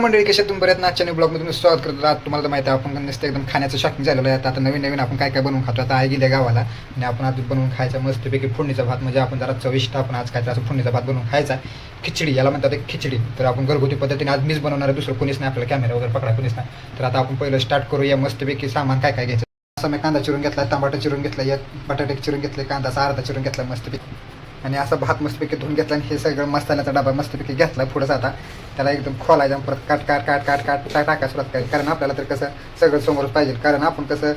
मंडळी कशा तुम्ही बऱ्याच नाचने ब्लॉगमध्ये तुम्ही स्वागत करतो. आज तुम्हाला तर माहिती आहे आपण नसतं एकदम खाण्याचं शॉकिंग झालेलं आहे. आता नवीन नवीन आपण काय काय बनवून खातो? आता आई गेल्या गावाला आणि आपण आज बनवून खायचा मस्तपैकी फोडणीचा भात. म्हणजे आपण जरा चविष्ट आपण आज खायचा असं फोडणीचा भात बनवून खायचा. खिचडी याला म्हणतात खिचडी. तर आपण घरगुती पद्धतीने आज मीच बनवणार आहे दुसरं कोणीच नाही आपल्याला कॅमेरा वगैरे पकडा कोणीच नाही. तर आता आपण पहिलं स्टार्ट करूया मस्तपैकी सामान काय काय घ्यायचं? असा मी कांदा चिरून घेतला टमाटा चिरून घेतला या बटाटे चिरून घेतले कांदा असा अर्धा चिरून घेतला मस्तपैकी. आणि असा भात मस्तपैकी धुवून घेतला आणि हे सगळं मसाल्याचा डबा मस्तपैकी घेतला पुढंच आता त्याला एकदम खोलायचा परत काट काट काट काट काट टा- टाकायला सुरुवात करायची. कारण आपल्याला तर कसं सगळं समोरच पाहिजे. कारण आपण कसं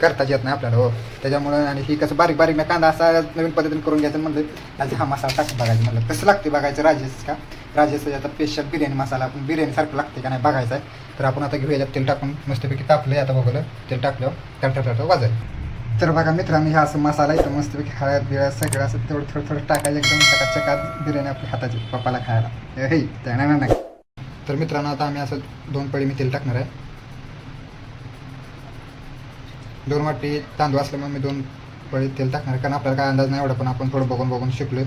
करताच येत नाही आपल्याला हो. त्याच्यामुळं आणि ही कसं बारीक बारीक मी कांदा असा नवीन पद्धतीने करून घ्यायचं म्हणलं आज हा मसाला टाकून बघायचं म्हणलं. कसं लागते बघायचं राजेश का? राजेशचा आता स्पेशल बिर्याणी मसाला आपण बिर्याणी सारखं लागते का नाही बघायचं आहे. तर आपण आता घेऊया तेल टाकून मस्तपैकी तापलं आता बघलं. तेल टाकलं टमटम वाजल. तर बघा मित्रांनो हा असं मसाला इथं मस्तपैकी हळद बिळद सगळं असं थोडं थोडं थोडं टाकायचं एकदम चकाचकात बिर्याणी आपल्या हाताची पप्पाला खायला. हे त्या नाही तर मित्रांनो आता आम्ही असं दोन पळी मी तेल टाकणार आहे. दोन वाटी तांदूळ असल्यामुळे मी दोन पळी तेल टाकणार कारण आपल्याला काय अंदाज नाही एवढा पण आपण थोडं बघून बघून शिकलोय.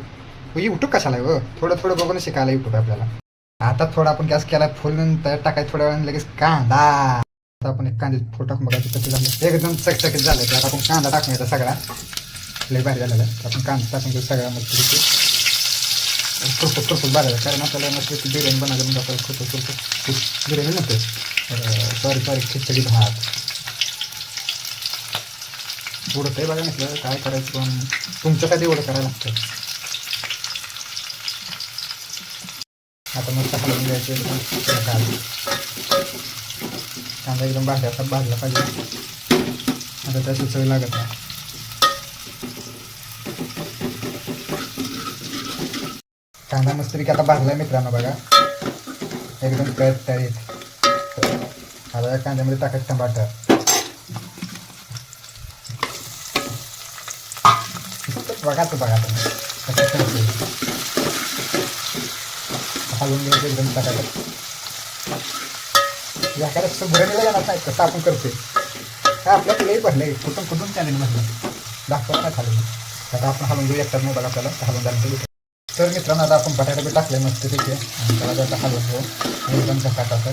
हो युट्यूब कशाला आहे हो थोडं थोडं बघून शिकायला युट्यूब आपल्याला. आता थोडा आपण गॅस केला फुल तयार टाकायचं थोड्या वेळाने लगेच कांदा. आता आपण एक कांदे फोटो टाकून बघायचं कसं झालं एकदम चकचकीत झालं तर आपण कांदा टाकून याचा सगळा. लय भारी झालेला आहे. तर आपण कांदा टाकून घेऊ सगळा मस्त तुरपत तुरपत बारायला कारण आपल्याला मस्त बिर्याणी बनवायला म्हणजे आपल्याला खूप तुरपत बिर्याणी नव्हते. सॉरी सॉरी खिचडी भात. पुढं काही बघा म्हटलं काय करायचं पण तुमचं काय एवढं करायला लागतं. आता मस्त हलवून घ्यायचं. कांदा एकदम भाजला असा भाजला पाहिजे. आता त्याची चव लागत नाही. कांदा मस्तपैकी आता भाजला मित्रांनो बघा. एकदम तळत तळीत आता या कांद्यामध्ये टाकायचं टमाटर बघा तो बघा तुम्ही हलवून घ्यायचं एकदम टाकायचं. या काय असं जाणार नाही कसं आपण करतोय? काय आपल्या तुलाही भरलं कुठून कुठून चॅनल भरलं? दाखवत नाही खाली. आता आपण हलवून घेऊ एकटा मोबाईल आपल्याला हलवून झालं तरी तर मित्रांनो आता आपण बटाटे बी टाकले मस्त तिथे आणि त्याला जाता हलवून एकदम झकाट असं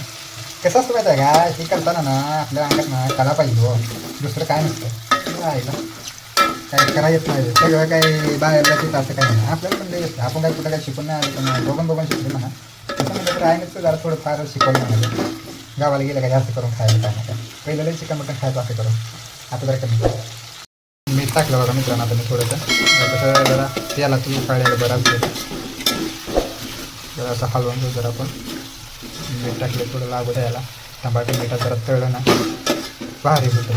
कसं असतं माहिती आहे का? हे करताना ना आपल्या अंगात ना कला पाहिजे हो. दुसरं काय नसतं. राहिलं. काय करा येत नाही. सगळं काही बाहेरला तिथं असं काही नाही. आपल्याला पण लई येतं आपण काय कुठं काय शिकून नाही आलं पण बघून बघून शिकले म्हणा. तसं म्हणजे तर जरा थोडं फार शिकवलं म्हणाले गावाला गेलं का जास्त करून खायला काय नाही. पहिलं लई चिकन मटण खायचं असं करून. आता जरा कमी. मी मीठ टाकलं बघा मित्रांनो आता मी थोडंसं. कसं जरा त्याला तुम्ही काढायला बरं जरा असं हलवून घेऊ जरा आपण. मीठ टाकलं थोडं लागू द्यायला. टमाटे मिठा जरा तळलं ना. भारी होतं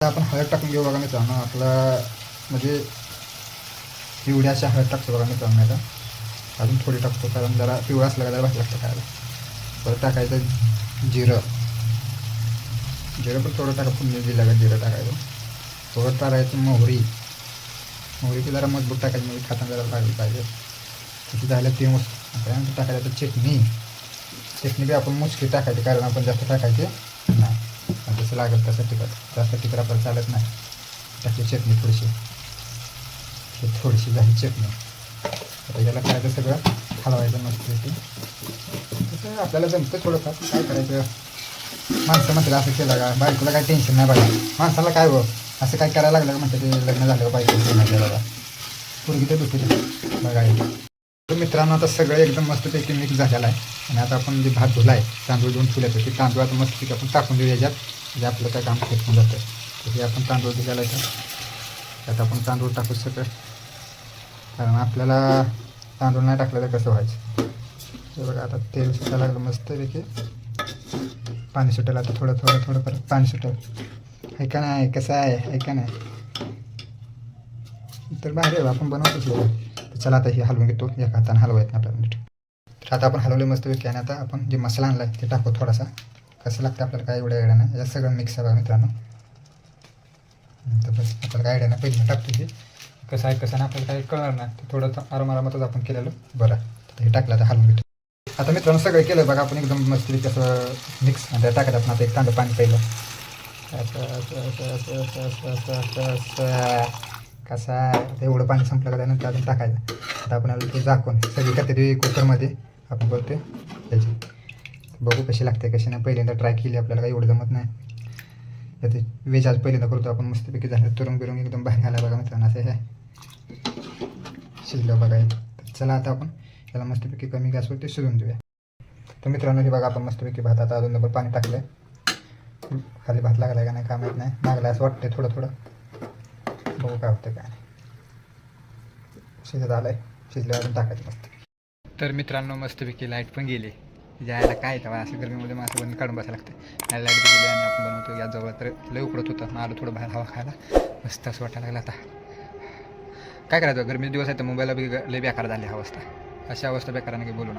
आपण हळद टाकून घेऊ बघा मित्रांनो. आपलं म्हणजे एवढी हळद टाकतो बघा मित्रांनो. आता अजून थोडी टाकतो कारण जरा पिवळा असला का जरा भारी लागतं खायला. परत टाकायचं जिरं. जिरं पण थोडं टाका पुण्य दिलं का जिरं टाकायचं. थोडं टाकायचं मोहरी. मोहरीची जरा मजबूत टाकायची म्हणजे खाताना जरा लागली पाहिजे. तिथे झालं ते मस्त. त्यानंतर टाकायचं चटणी. चटणी बी आपण मुस्की टाकायची कारण आपण जास्त टाकायची नाही. आणि जसं लागत तसं टिकत जास्त तिखट आपल्याला चालत नाही. टाकली चटणी थोडीशी. थोडीशी झाली चटणी. आता याला करायचं सगळं हलवायचं मस्त तसं आपल्याला जमतं थोडंफार. काय करायचं? माणसं म्हणतात असं केलं का? बायकोला काय टेन्शन नाही बघा. माणसाला काय हो? असं काय करायला लागलं का? म्हणते ते लग्न झालं पाहिजे बघा पूर्वी ते दुखी बघा तर मित्रांनो आता सगळं एकदम मस्तपैकी मिक्स झालेलं आहे. आणि आता आपण जे भात धुला आहे तांदूळ दोन ठेवल्याचं ते तांदूळ आता मस्तपैकी आपण टाकून देऊ याच्यात. जे आपलं काय काम खेचून जातं. तर हे आपण तांदूळ दिलेलं आहे. त्यात आपण तांदूळ टाकू सगळं कारण आपल्याला तांदूळ नाही टाकलं तर कसं व्हायचं? हे बघा आता तेल सुटायला लागलं मस्तपैकी. पाणी सुटेल आता थोडं थोडं थोडं परत पाणी सुटेल. ऐका का नाही? कसं आहे? ऐका का नाही? तर बाहेर आहे आपण बनवतोच तर चला आता हे हलवून घेतो. या हाताने हलवायचं नाही आपल्याला नीट. तर आता आपण हलवले मस्त पैकी आणि आता आपण जे मसाला आणला आहे ते टाकू थोडासा. कसं लागतं आपल्याला काय एवढ्या आयडिया नाही या सगळं मिक्स आहे बघा मित्रांनो. तर बस आपल्याला काय आयडिया नाही. पहिले टाकतो की कसं आहे कसं नाही आपल्याला काही कळणार नाही. तर थोडं आरामारामातच आपण केलेलं बरं. हे टाकलं आता हलवून आता मित्रांनो सगळं केलं बघा आपण एकदम मस्ती कसं मिक्स आणि टाकत आपण आता एक तांदूळ पाणी पहिलं. कसा एवढं पाणी संपलं का त्यानंतर अजून टाकायचं. आता आपण आलो ते दाखवून सगळी काहीतरी कुकरमध्ये आपण बोलते त्याची. बघू कशी लागते कशी नाही. पहिल्यांदा ट्राय केली आपल्याला काही एवढं जमत नाही. तर ते वेज आज पहिल्यांदा करतो आपण. मस्तपैकी झालं. तुरुंग बिरुंग एकदम बाहेर घाला बघा मित्रांना. असं हे शिजलं बघा तर चला आता आपण याला मस्तपैकी कमी गॅसवरती शिजून देऊया तर मित्रांनो हे बघा आपण मस्तपैकी भात आता अजून डबल पाणी टाकलं आहे खाली भात लागला का नाही काय माहीत नाही. लागला असं वाटतंय थोडं थोडं. बघू काय होतं काय नाही. शिजत आलं आहे शिजल्यावर अजून टाकायचं मस्त तर मित्रांनो मस्तपैकी लाइट पण गेली. जायला काय तेव्हा असं गरमीमध्ये मासे बनवून काढून बसायला लागतं लाइट गेली आणि आपण बनवतो या जवळ तर लय उकडत होतं. मग आलो थोडं बाहेर हवा खायला. मस्त असं वाटायला लागलं आता. काय करायचं? गरमीचे दिवस आहे तर मुंबईला बी लय बेकार झाली अवस्था. अशा अवस्था बेकाराने काही बोलू नका.